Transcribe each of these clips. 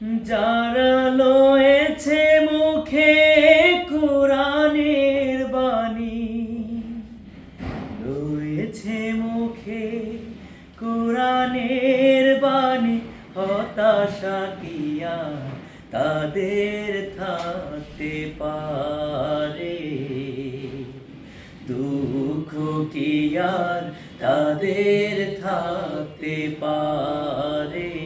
যারা লয়েছে মুখে কোরআনের বাণী। রয়েছে মুখে কোরআনের বাণী। হতাশা কিয়া তাদের থাকতে পারে। দুঃখ কিয়ার তাদের থাকতে পারে।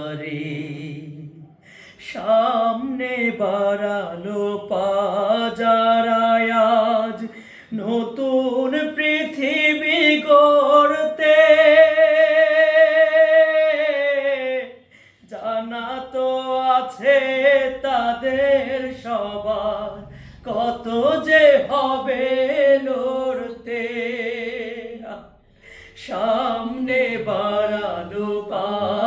সামনে বাড়ালো পাজারায় আজ। নতুন পৃথিবী গড়তে। জানা তো আছে তাদের সবার কত যে হবে লড়তে। সামনে বাড়ালো বাজারায়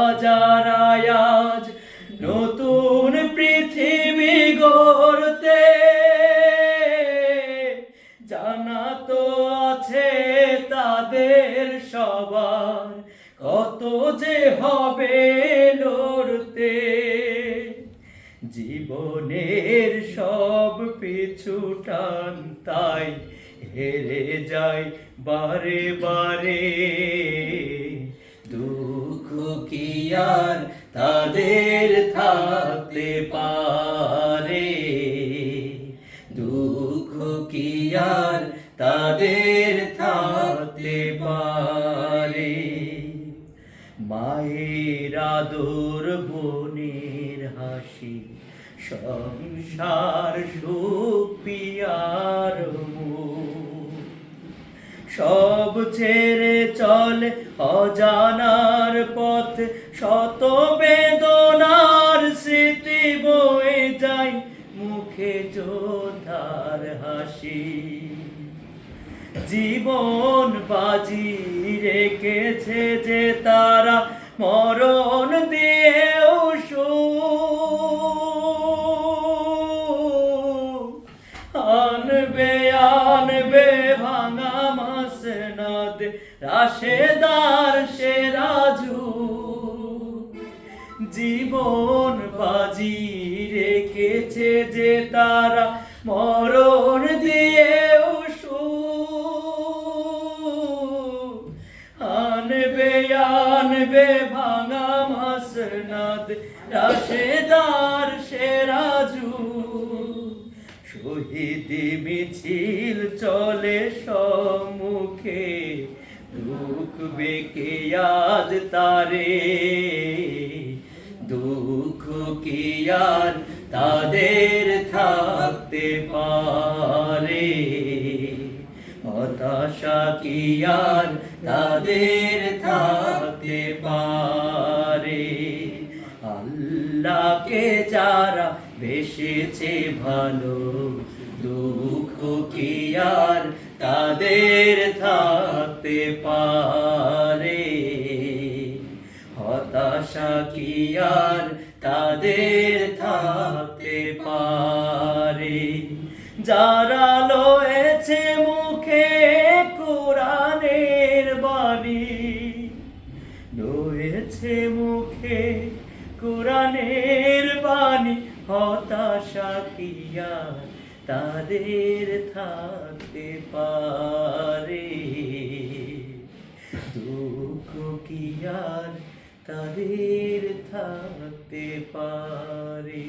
সবার কত যে হবে লড়তে। জীবনের সব পিছু টান তাই হেরে যায় বারে বারে। দুঃখ কি আর তাদের থাকতে পারে? দুঃখ কি আর তাদের থাকতে পারে? মায়ের আদর বোনের হাসি, সংসার সুখ পিয়ার সব ছেড়ে চলে অজানার পথ, শত বেদনার স্মৃতি বয়ে যায় মুখে যোদ্ধার হাসি। জীবন বাজি রেখেছে যে তারা, মরণ দিয়েও। আনবে আনবে, ভাঙা মাসনাদ, রাশেদার সে রাজু জীবন বাজি রেখেছে যে তারা আনবে ভাঙা মাসনাদ, রাশেদার সে রাজু শহীদ মিছিল চলে সম্মুখে, দুঃখ বেকে আজ তারে। দুঃখ কি আর তাদের থাকতে পারে? হতাশা কি আর তাদের থাকতে আল্লাহকে যারা বেসেছে ভালো, দুঃখ কি আর তাদের থাকতে পারে? হতাশা কি আর তাদের থাকতে পারে? যারা লয়েছে হতাশা কিয়া তাদের থাকতে পারে। দুঃখ কিয়ার তাদের থাকতে পারে?